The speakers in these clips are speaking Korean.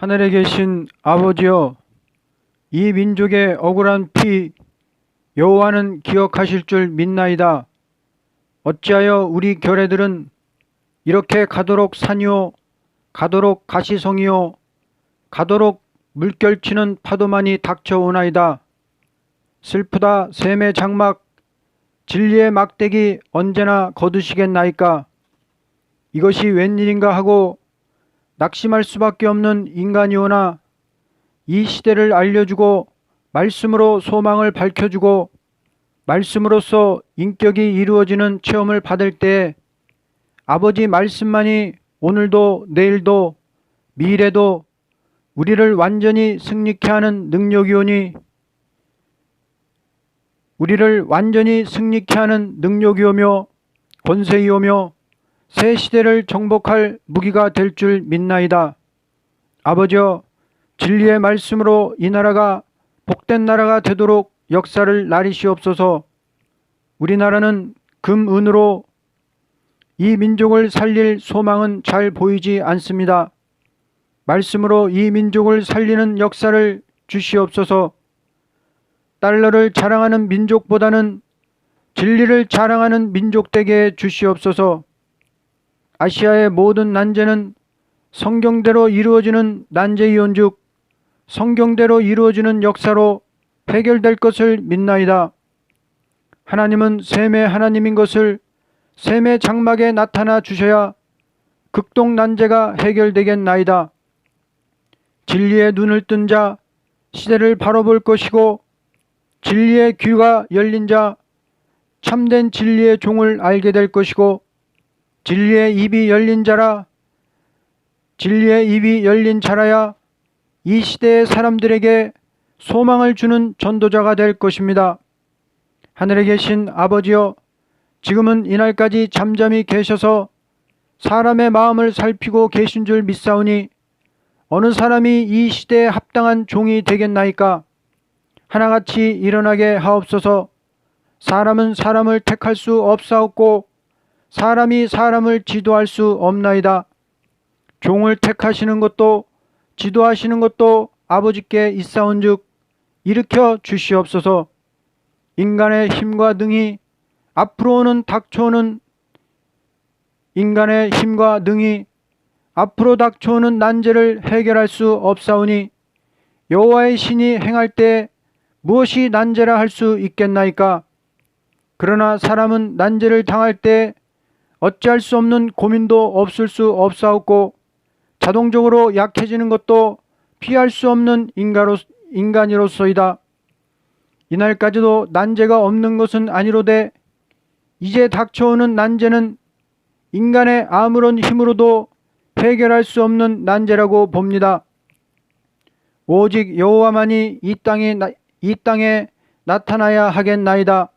하늘에 계신 아버지여, 이 민족의 억울한 피 여호와는 기억하실 줄 믿나이다. 어찌하여 우리 결애들은 이렇게 가도록 산이요, 가도록 가시성이요, 가도록 물결치는 파도만이 닥쳐오나이다. 슬프다 샘의 장막, 진리의 막대기 언제나 거두시겠나이까. 이것이 웬일인가 하고 낙심할 수밖에 없는 인간이 오나 이 시대를 알려주고 말씀으로 소망을 밝혀주고 말씀으로써 인격이 이루어지는 체험을 받을 때 아버지 말씀만이 오늘도 내일도 미래도 우리를 완전히 승리케 하는 능력이 오니 우리를 완전히 승리케 하는 능력이 오며 권세이 오며 새 시대를 정복할 무기가 될 줄 믿나이다. 아버지여 진리의 말씀으로 이 나라가 복된 나라가 되도록 역사를 나리시옵소서. 우리나라는 금은으로 이 민족을 살릴 소망은 잘 보이지 않습니다. 말씀으로 이 민족을 살리는 역사를 주시옵소서. 달러를 자랑하는 민족보다는 진리를 자랑하는 민족 되게 주시옵소서. 아시아의 모든 난제는 성경대로 이루어지는 난제이온즉 성경대로 이루어지는 역사로 해결될 것을 믿나이다. 하나님은 셈의 하나님인 것을 셈의 장막에 나타나 주셔야 극동 난제가 해결되겠나이다. 진리의 눈을 뜬 자 시대를 바로 볼 것이고 진리의 귀가 열린 자 참된 진리의 종을 알게 될 것이고 진리의 입이 열린 자라. 진리의 입이 열린 자라야 이 시대의 사람들에게 소망을 주는 전도자가 될 것입니다. 하늘에 계신 아버지여 지금은 이날까지 잠잠히 계셔서 사람의 마음을 살피고 계신 줄 믿사오니 어느 사람이 이 시대에 합당한 종이 되겠나이까? 하나같이 일어나게 하옵소서. 사람은 사람을 택할 수 없사옵고 사람이 사람을 지도할 수 없나이다. 종을 택하시는 것도 지도하시는 것도 아버지께 있사온즉 일으켜 주시옵소서. 인간의 힘과 능이 앞으로 오는 닥쳐오는 인간의 힘과 능이 앞으로 닥쳐오는 난제를 해결할 수 없사오니 여호와의 신이 행할 때 무엇이 난제라 할 수 있겠나이까? 그러나 사람은 난제를 당할 때 어찌할 수 없는 고민도 없을 수 없사옵고 자동적으로 약해지는 것도 피할 수 없는 인가로, 인간이로서이다. 이날까지도 난제가 없는 것은 아니로되 이제 닥쳐오는 난제는 인간의 아무런 힘으로도 해결할 수 없는 난제라고 봅니다. 오직 여호와만이 이 땅에 이 땅에 나타나야 하겠나이다.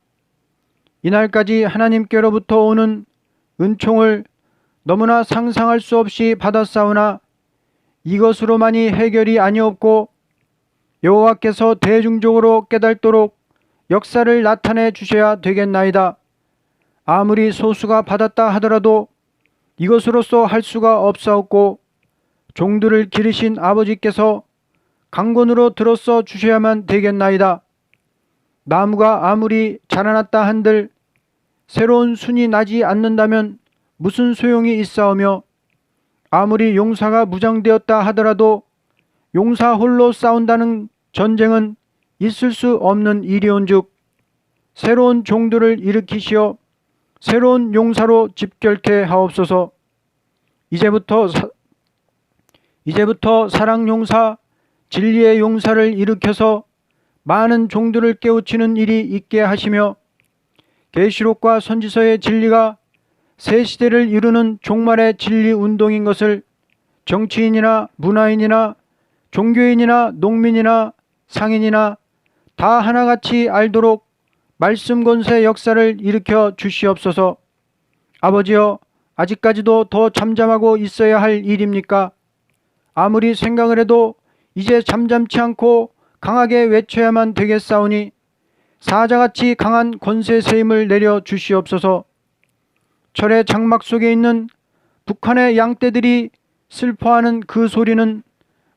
이날까지 하나님께로부터 오는 은총을 너무나 상상할 수 없이 받았사오나 이것으로만이 해결이 아니었고 여호와께서 대중적으로 깨달도록 역사를 나타내 주셔야 되겠나이다. 아무리 소수가 받았다 하더라도 이것으로서 할 수가 없사옵고 종들을 기르신 아버지께서 강권으로 들어서 주셔야만 되겠나이다. 나무가 아무리 자라났다 한들 새로운 순이 나지 않는다면 무슨 소용이 있사오며 아무리 용사가 무장되었다 하더라도 용사 홀로 싸운다는 전쟁은 있을 수 없는 일이온즉 새로운 종들을 일으키시어 새로운 용사로 집결케 하옵소서. 이제부터 사, 이제부터 사랑 용사, 진리의 용사를 일으켜서 많은 종들을 깨우치는 일이 있게 하시며 계시록과 선지서의 진리가 새 시대를 이루는 종말의 진리 운동인 것을 정치인이나 문화인이나 종교인이나 농민이나 상인이나 다 하나같이 알도록 말씀 권세 역사를 일으켜 주시옵소서. 아버지여, 아직까지도 더 잠잠하고 있어야 할 일입니까? 아무리 생각을 해도 이제 잠잠치 않고 강하게 외쳐야만 되겠사오니 사자같이 강한 권세 세임을 내려 주시옵소서. 철의 장막 속에 있는 북한의 양떼들이 슬퍼하는 그 소리는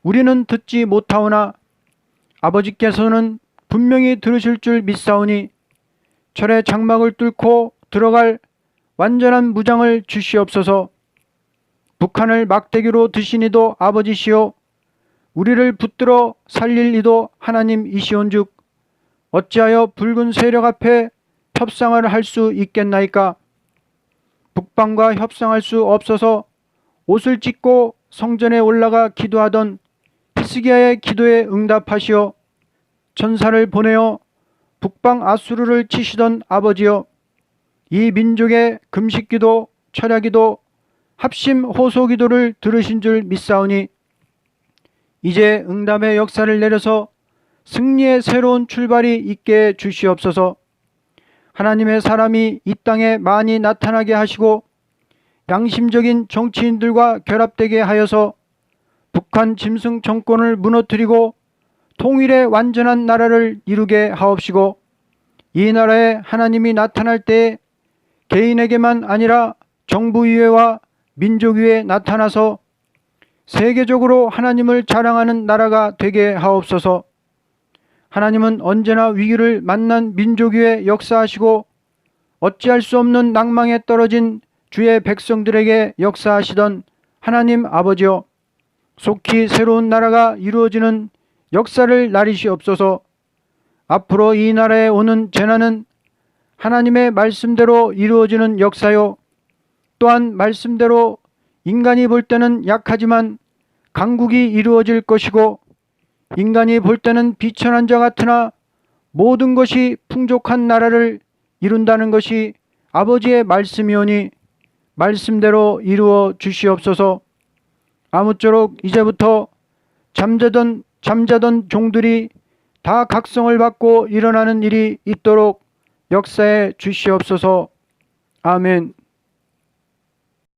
우리는 듣지 못하오나 아버지께서는 분명히 들으실 줄 믿사오니 철의 장막을 뚫고 들어갈 완전한 무장을 주시옵소서 북한을 막대기로 드시니도 아버지시오 우리를 붙들어 살릴 이도 하나님이시온즉 어찌하여 붉은 세력 앞에 협상을 할 수 있겠나이까? 북방과 협상할 수 없어서 옷을 찢고 성전에 올라가 기도하던 히스기야의 기도에 응답하시어 천사를 보내어 북방 아수르를 치시던 아버지여 이 민족의 금식기도 철야기도 합심 호소기도를 들으신 줄 믿사오니 이제 응답의 역사를 내려서 승리의 새로운 출발이 있게 주시옵소서. 하나님의 사람이 이 땅에 많이 나타나게 하시고 양심적인 정치인들과 결합되게 하여서 북한 짐승 정권을 무너뜨리고 통일의 완전한 나라를 이루게 하옵시고 이 나라에 하나님이 나타날 때에 개인에게만 아니라 정부위회와 민족 위에 나타나서 세계적으로 하나님을 자랑하는 나라가 되게 하옵소서 하나님은 언제나 위기를 만난 민족 위에 역사하시고 어찌할 수 없는 낭망에 떨어진 주의 백성들에게 역사하시던 하나님 아버지여 속히 새로운 나라가 이루어지는 역사를 나리시옵소서. 앞으로 이 나라에 오는 재난은 하나님의 말씀대로 이루어지는 역사요 또한 말씀대로 인간이 볼 때는 약하지만 강국이 이루어질 것이고 인간이 볼 때는 비천한 자 같으나 모든 것이 풍족한 나라를 이룬다는 것이 아버지의 말씀이오니 말씀대로 이루어 주시옵소서. 아무쪼록 이제부터 잠자던 잠자던 종들이 다 각성을 받고 일어나는 일이 있도록 역사해 주시옵소서. 아멘